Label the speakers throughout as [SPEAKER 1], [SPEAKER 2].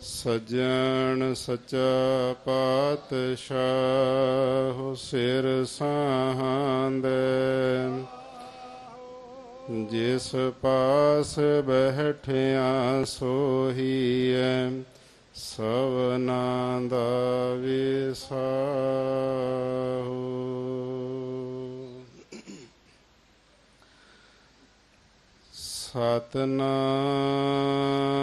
[SPEAKER 1] ਸਜਣ ਸੱਚਾ ਪਾਤਸ਼ਾਹ ਸਿਰ ਸਾਹਾਂਦੇ ਜਿਸ ਪਾਸ ਬਹਿਠਿਆ ਸੋਹੀਐ ਸਵਨਾ ਦਾ ਵਿਸਾਹੂ। ਸਤਨਾਮ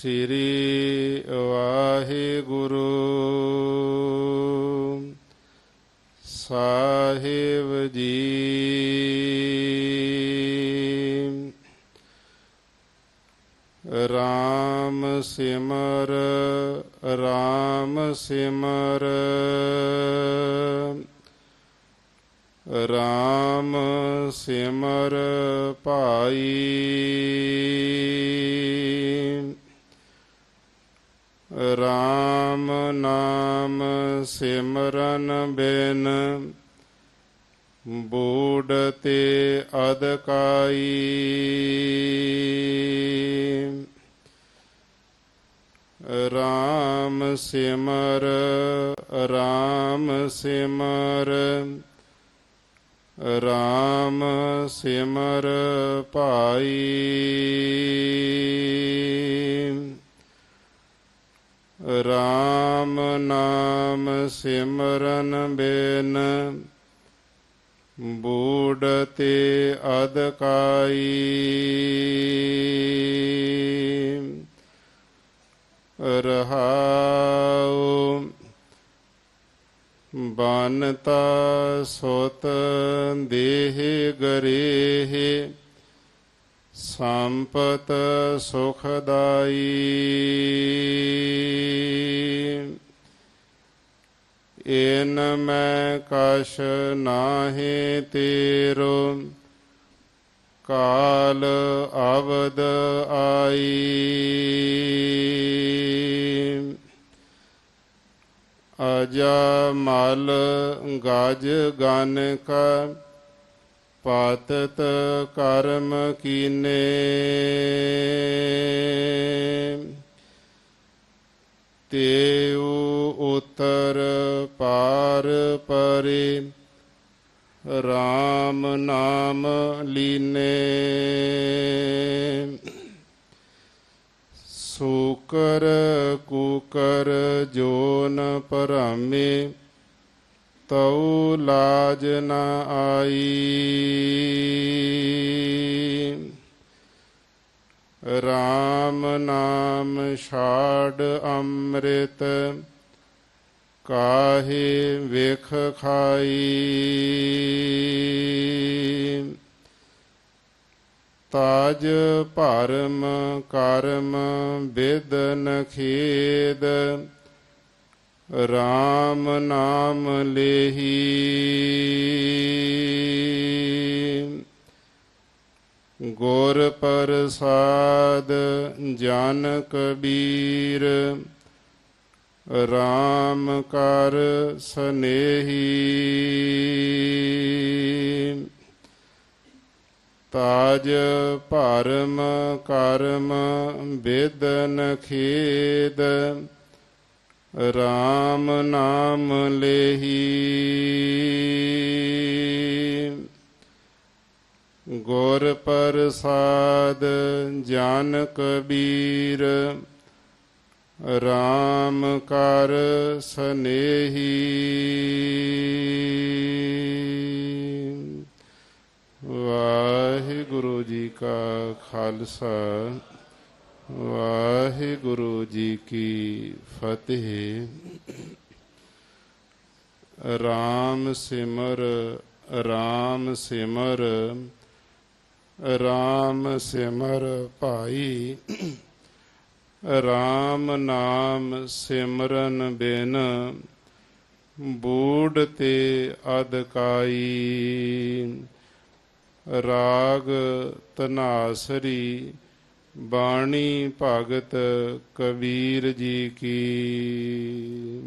[SPEAKER 1] ਸ੍ਰੀ ਵਾਹਿਗੁਰੂ। ਸਾਹਿਬ ਜੀ। ਰਾਮ ਸਿਮਰ ਰਾਮ ਸਿਮਰ। ਰਾਮ ਸਿਮਰ ਭਾਈ। ਰਾਮ ਨਾਮ ਸਿਮਰਨ ਬਿਨ ਬੂੜ ਤੇ ਅਦਕਾਈ ਰਾਮ ਸਿਮਰ ਰਾਮ ਸਿਮਰ ਰਾਮ ਸਿਮਰ ਭਾਈ। ਰਾਮ ਨਾਮ ਸਿਮਰਨ ਬਿਨ ਬੂੜ ਤੇ ਅਦਕਾਈ ਰਹਾਉ ਬਾਨਤਾ ਸੋਤ ਦੇਹ ਗਰੇਹ ਸੰਪਤ ਸੁਖਦਾਈ। ਇਨ ਮੈਂ ਕਛ ਨਾਹੀ ਤੇਰੋ, ਕਾਲ ਅਵਦ ਆਈ। ਅਜਾ ਮਲ ਗਜ ਗਨ ਕਾ ਪਾਤਤ ਕਰਮ ਕੀਨੇ। ਤੇਉ ਉਤਰ ਪਾਰ ਪਰੇ RAM ਨਾਮ ਲੀਨੇ। ਸੂਕਰ ਕੂਕਰ ਜੋਨ ਪਰਮੇ ਤਉ ਲਾਜ ਨ ਆਈ। RAM ਨਾਮ ਛਾੜ ਅੰਮ੍ਰਿਤ, ਕਾਹੇ ਵੇਖ ਖਾਈ। ਤਾਜ ਭਰਮ ਕਰਮ ਬਿਦਨ ਖੇਦ ਰਾਮ ਨਾਮ ਲੇਹੀ। ਗੁਰ ਪ੍ਰਸਾਦ ਜਨ ਕਬੀਰ। RAM ਕਰ ਸਨੇਹੀ। ਤਾਜ ਭਰਮ ਕਰਮ ਬਿਦਨ ਖੇਦ। ਰਾਮ ਨਾਮ ਲੇਹੀ। ਗੁਰ ਪ੍ਰਸਾਦ ਜਨ ਕਬੀਰ ਰਾਮ ਕਰ ਸਨੇਹੀ। ਵਾਹਿਗੁਰੂ ਜੀ ਕਾ ਖਾਲਸਾ। ਵਾਹਿਗੁਰੂ ਜੀ ਕੀ ਫਤਿਹ। RAM ਸਿਮਰ RAM ਸਿਮਰ RAM ਸਿਮਰ ਭਾਈ। RAM ਨਾਮ ਸਿਮਰਨ ਬਿਨ, ਬੂੜ ਤੇ ਅਦਕਾਈ ਰਾਗ ਤਨਾਸਰੀ ਬਾਣੀ ਭਗਤ ਕਬੀਰ ਜੀ ਕੀ।